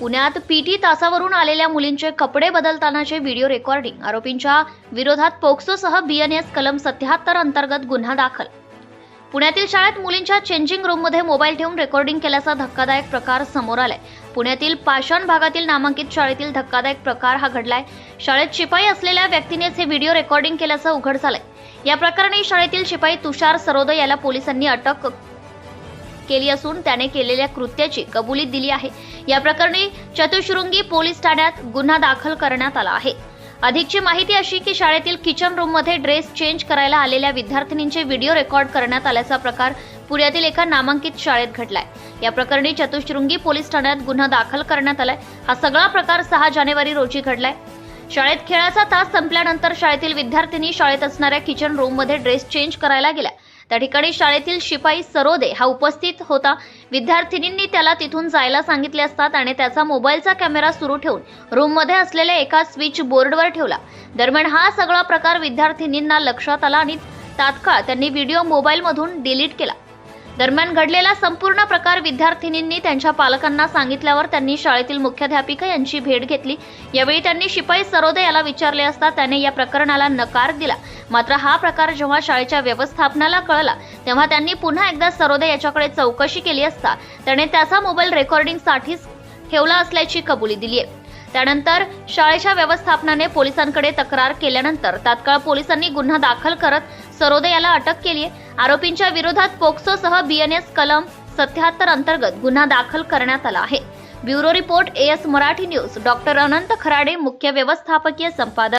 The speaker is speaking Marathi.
पुण्यात पीटी तासावरून आलेल्या मुलींचे कपडे बदलतानाचे व्हिडिओ रेकॉर्डिंग. आरोपींच्या विरोधात पोक्सोसह बीएनएस कलम सत्याहत्तर अंतर्गत गुन्हा दाखल. पुण्यातील शाळेत मुलींच्या चेंजिंग रूममध्ये मोबाईल ठेवून रेकॉर्डिंग केल्याचा धक्कादायक प्रकार समोर आलाय. पुण्यातील पाषाण भागातील नामांकित शाळेतील धक्कादायक प्रकार हा घडलाय. शाळेत शिपाई असलेल्या व्यक्तीनेच हे व्हिडिओ रेकॉर्डिंग केल्याचं उघड झालंय. या प्रकरणी शाळेतील शिपाई तुषार सरोदय याला पोलिसांनी अटक केली असून त्याने केलेल्या कृत्याची कबुली दिली आहे. या प्रकरणी चतुशृंगी पोलीस ठाण्यात गुन्हा दाखल करण्यात आला आहे. अधिकची माहिती अशी की शाळेतील किचन रूममध्ये ड्रेस चेंज करायला आलेल्या विद्यार्थिनींचे व्हिडिओ रेकॉर्ड करण्यात आल्याचा प्रकार पुण्यातील एका नामांकित शाळेत घडलाय. या प्रकरणी चतुशृंगी पोलीस ठाण्यात गुन्हा दाखल करण्यात आलाय. हा सगळा प्रकार सहा जानेवारी रोजी घडलाय. शाळेत खेळाचा तास संपल्यानंतर शाळेतील विद्यार्थिनी शाळेत असणाऱ्या किचन रूममध्ये ड्रेस चेंज करायला गेल्या. त्या ठिकाणी शाळेतील शिपाई सरोदे हा उपस्थित होता. विद्यार्थिनींनी त्याला तिथून जायला सांगितले असता त्याने त्याचा मोबाईलचा कॅमेरा सुरू ठेवून रूममध्ये असलेल्या एका स्विच बोर्डवर ठेवला. दरम्यान हा सगळा प्रकार विद्यार्थिनींना लक्षात आला आणि तात्काळ त्यांनी व्हिडिओ मोबाईलमधून डिलीट केला. दरम्यान घडलेला संपूर्ण प्रकार विद्यार्थिनींनी त्यांच्या पालकांना सांगितल्यावर त्यांनी शाळेतील मुख्याध्यापिका यांची भेट घेतली. यावेळी त्यांनी शिपाई सरोदे याला विचारले असता त्याने या प्रकरणाला नकार दिला. मात्र हा प्रकार जेव्हा शाळेच्या व्यवस्थापनाला कळला तेव्हा त्यांनी पुन्हा एकदा सरोदे याच्याकडे चौकशी केली असता त्याने त्याचा मोबाईल रेकॉर्डिंगसाठीच ठेवला असल्याची कबुली दिली आहे. त्यानंतर शाळेच्या व्यवस्थापनाने पोलिसांकडे तक्रार केल्यानंतर तात्काळ पोलिसांनी गुन्हा दाखल करत सरोदे याला अटक केली आहे. आरोपींच्या विरोधात पोक्सोसह बीएनएस कलम सत्याहत्तर अंतर्गत गुन्हा दाखल करण्यात आला आहे. Bureau report AS Marathi news. Doctor Anant Kharade मुख्य व्यवस्थापकीय संपादक.